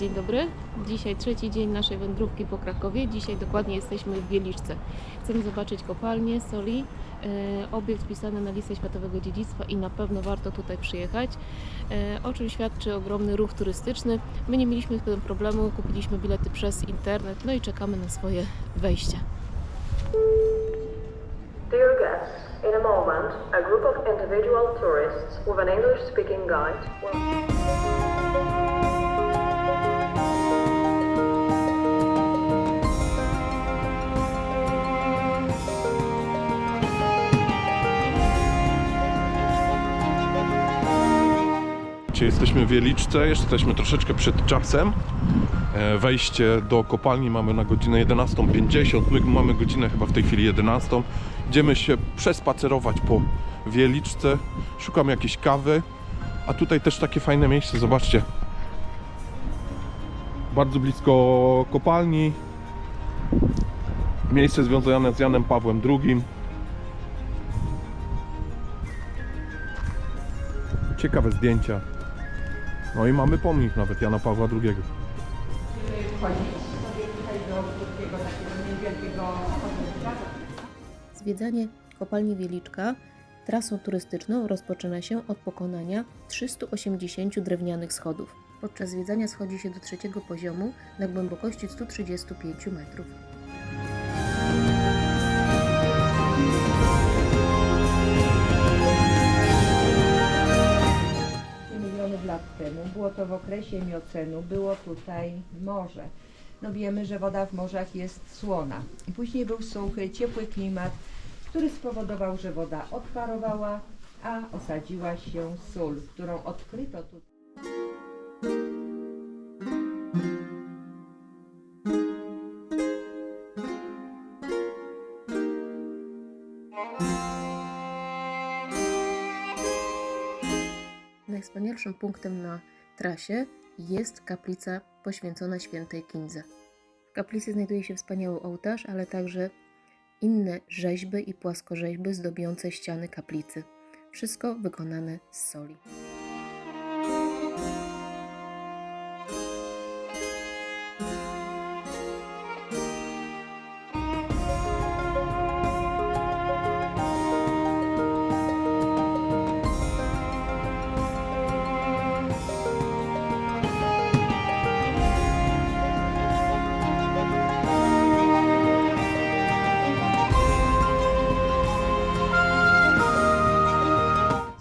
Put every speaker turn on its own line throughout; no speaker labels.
Dzień dobry. Dzisiaj trzeci dzień naszej wędrówki po Krakowie. Dzisiaj dokładnie jesteśmy w Wieliczce. Chcemy zobaczyć kopalnię soli, e, obiekt wpisany na listę Światowego Dziedzictwa i na pewno warto tutaj przyjechać, e, o czym świadczy ogromny ruch turystyczny. My nie mieliśmy z tym problemu, kupiliśmy bilety przez internet, no i czekamy na swoje wejście.
Dear guests, in a moment, a group of individual tourists with an English speaking guide will.
Dzisiaj jesteśmy w Wieliczce, jesteśmy troszeczkę przed czasem. E, Wejście do kopalni mamy na godzinę 11.50, my mamy godzinę chyba w tej chwili 11. Idziemy się przespacerować po Wieliczce, szukam jakiejś kawy, a tutaj też takie fajne miejsce, zobaczcie. Bardzo blisko kopalni. Miejsce związane z Janem Pawłem II. Ciekawe zdjęcia. No i mamy pomnik nawet Jana Pawła II.
Zwiedzanie kopalni Wieliczka trasą turystyczną rozpoczyna się od pokonania 380 drewnianych schodów. Podczas zwiedzania schodzi się do trzeciego poziomu na głębokości 135 metrów.
Lat temu. Było to w okresie miocenu, było tutaj morze. No wiemy, że woda w morzach jest słona. Później był suchy, ciepły klimat, który spowodował, że woda odparowała, a osadziła się sól, którą odkryto tu.
Najwspanialszym punktem na trasie jest kaplica poświęcona świętej Kindze. W kaplicy znajduje się wspaniały ołtarz, ale także inne rzeźby i płaskorzeźby zdobiące ściany kaplicy. Wszystko wykonane z soli.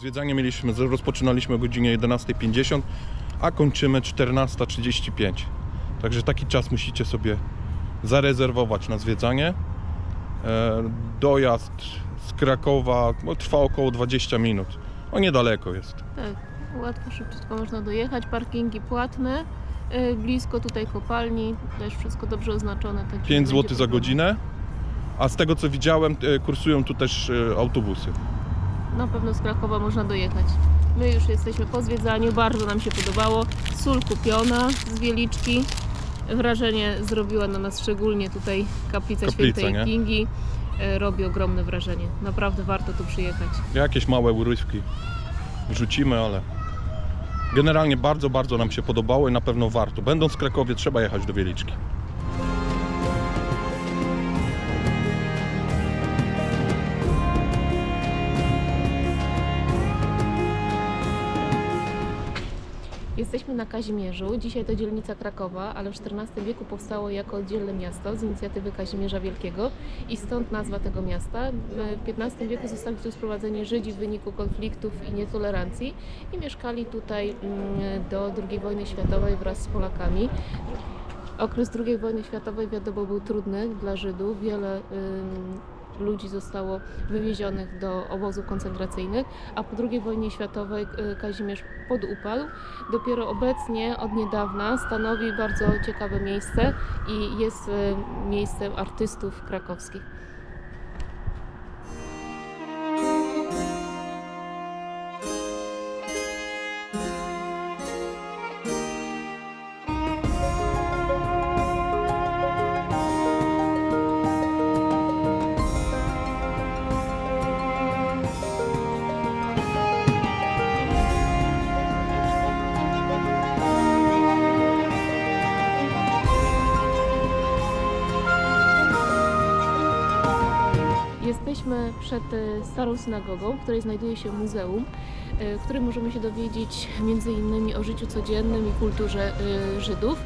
Zwiedzanie mieliśmy, rozpoczynaliśmy o godzinie 11.50, a kończymy 14.35. Także taki czas musicie sobie zarezerwować na zwiedzanie. E, Dojazd z Krakowa no, trwa około 20 minut. O niedaleko jest.
Tak, łatwo, szybciutko można dojechać. Parkingi płatne. yy, Blisko tutaj kopalni, też wszystko dobrze oznaczone. nie
5
będzie
zł za godzinę. A z tego co widziałem, e, kursują tu też e, autobusy.
Na pewno z Krakowa można dojechać. My już jesteśmy po zwiedzaniu, bardzo nam się podobało. Sól kupiona z Wieliczki. Wrażenie zrobiła na nas szczególnie tutaj kaplica,
Kaplica,
świętej
nie?
Kingi. E, Robi ogromne wrażenie. Naprawdę warto tu przyjechać.
Jakieś małe urywki wrzucimy, ale generalnie bardzo, bardzo nam się podobało i na pewno warto. Będąc w Krakowie trzeba jechać do Wieliczki.
Jesteśmy na Kazimierzu. Dzisiaj to dzielnica Krakowa, ale w XIV wieku powstało jako oddzielne miasto z inicjatywy Kazimierza Wielkiego i stąd nazwa tego miasta. W XV wieku zostali tu sprowadzeni Żydzi w wyniku konfliktów i nietolerancji i mieszkali tutaj mm, do II wojny światowej wraz z Polakami. Okres II wojny światowej wiadomo był trudny dla Żydów. Wiele ludzi zostało wywiezionych do obozów koncentracyjnych, a po II wojnie światowej y, Kazimierz podupadł. Dopiero obecnie, od niedawna, stanowi bardzo ciekawe miejsce i jest y, miejscem artystów krakowskich. Przed e, starą synagogą, w której znajduje się muzeum, e, w którym możemy się dowiedzieć innymi o życiu codziennym i kulturze e, Żydów.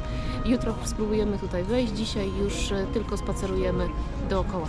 Jutro spróbujemy tutaj wejść, dzisiaj już tylko spacerujemy dookoła.